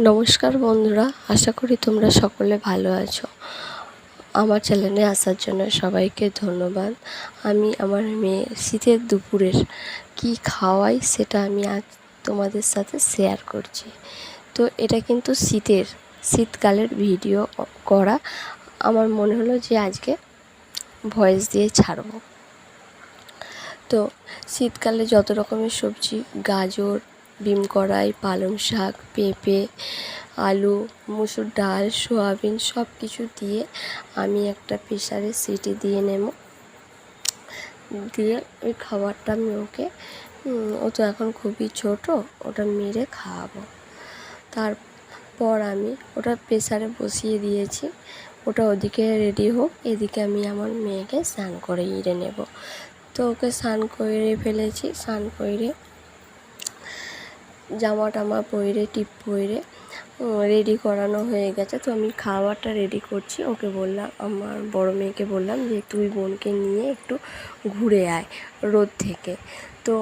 নমস্কার বন্ধুরা, আশা করি তোমরা সকলে ভালো আছো। আমার চ্যানেলে আসার জন্য সবাইকে ধন্যবাদ। আমি আমার মেয়ে শীতের দুপুরের কি খাওয়াই সেটা আমি আজ তোমাদের সাথে শেয়ার করছি। তো এটা কিন্তু শীতের, শীতকালের ভিডিও করা। আমার মনে হলো যে আজকে ভয়েস দিয়ে ছাড়বো। তো শীতকালে যত রকমের সবজি, গাজর বিম কড়াই, পালং শাক, পেঁপে, আলু, মুসুর ডাল, সোয়াবিন সব কিছু দিয়ে আমি একটা প্রেশারে সিটি দিয়ে নেব। দিয়ে ওই খাবারটা আমি ওকে ও তো এখন খুবই ছোট, ওটা মেরে খাওয়াবো। তারপর আমি ওটা প্রেশারে বসিয়ে দিয়েছি, ওটা ওদিকে রেডি হোক, এদিকে আমি আমার মেয়েকে স্নান করে ইরে নেব। তো ওকে স্নান করে ফেলেছি, স্নান করে জামা টামা পরে টিপ পরে রেডি করানো হয়ে গেছে। তো আমি খাবারটা রেডি করছি। ওকে বললাম, আমার বড় মেয়েকে বললাম যে, তুই বোনকে নিয়ে একটু ঘুরে আয় রোদ থেকে। তো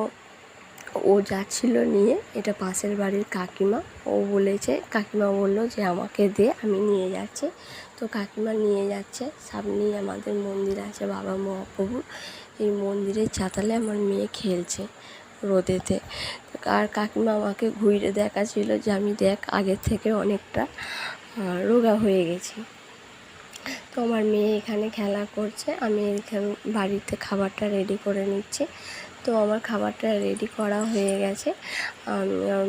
ও যাচ্ছিল নিয়ে, এটা পাশের বাড়ির কাকিমা, ও বলেছে, কাকিমা বলল যে, আমাকে দে, আমি নিয়ে যাচ্ছি। তো কাকিমা নিয়ে যাচ্ছে। সামনেই আমাদের মন্দির আছে, বাবা মহাপ্রভুর। এই মন্দিরের চাতালে আমার মেয়ে খেলছে রোদেতে। আর কাকিমা আমাকে ঘুরে দেখাচ্ছিল যে আমি দেখ আগের থেকে অনেকটা রোগা হয়ে গেছি। তো আমার মেয়ে এখানে খেলা করছে, আমি এখানে বাড়িতে খাবারটা রেডি করে নিচ্ছি। তো আমার খাবারটা রেডি করা হয়ে গেছে।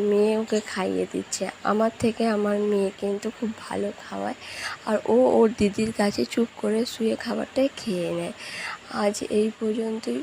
মেয়ে ওকে খাইয়ে দিচ্ছে। আমার থেকে আমার মেয়ে কিন্তু খুব ভালো খাওয়ায় আর ও ওর দিদির কাছে চুপ করে শুয়ে খাবারটাই খেয়ে নেয়। আজ এই পর্যন্তই।